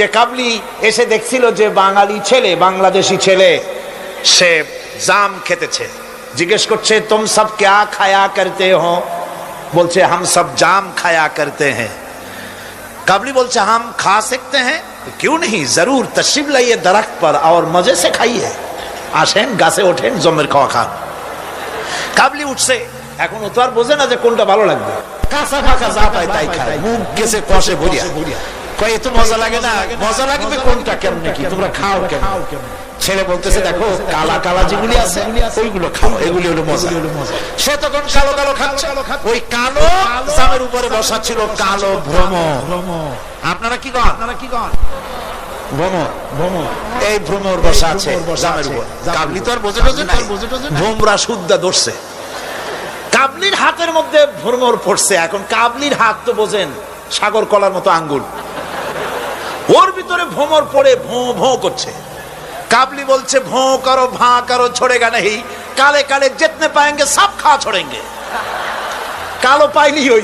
যে কাবলি এসে দেখছিল যে বাঙালি ছেলে, বাংলাদেশি ছেলে, সে জাম খেতেছে। জিজ্ঞেস করছে, তুম সব ক্যা খায়া করতে হো? বলছে, হাম সব জাম খায়া করতে হ্যাঁ। কাবলি বলছে, হাম খা সকতে হ্যাঁ? কেউ নেই জরুর তশিব লাইয়ে দরখ পর আর মজে সে খাইয়ে। আসেন, গাছে ওঠেন, জমের খাওয়া খান। কাবলি উঠছে। এখন ও তো আর বোঝে না যে কোনটা ভালো লাগবে। কাঁচা ফাঁকা যা পায় তাই খায়। মুখ গেছে কষে ভরিয়া। ছেলে বলতেছে, দেখো, কালা কালা যেগুলি আছে, ওইগুলো খাও, এগুলি হলো মজা। সে তখন কালো কালো খাচ্ছে। ওই কালো উপরে বসা ছিল কালো ভ্রম। আপনারা কি কন? আপনারা কি কন এই ভ্রমর বসা কাবলি তো আর বোঝে ধরছে। কাবলির হাতের মধ্যে ভ্রমর পড়ছে। এখন কাবলির হাত তো বোঝেন, সাগর কলার মতো আঙ্গুল। ওর ভিতরে ভোমর পড়ে ভোঁ ভোঁ করছে। কাবলি বলছে, ভোঁ করো, ভাঁ করো, ছড়ে গা নেই কালে কালে যেতনে পায়েঙ্গে সাপ খা ছড়েঙ্গে। কালো পাইনি হয়েছে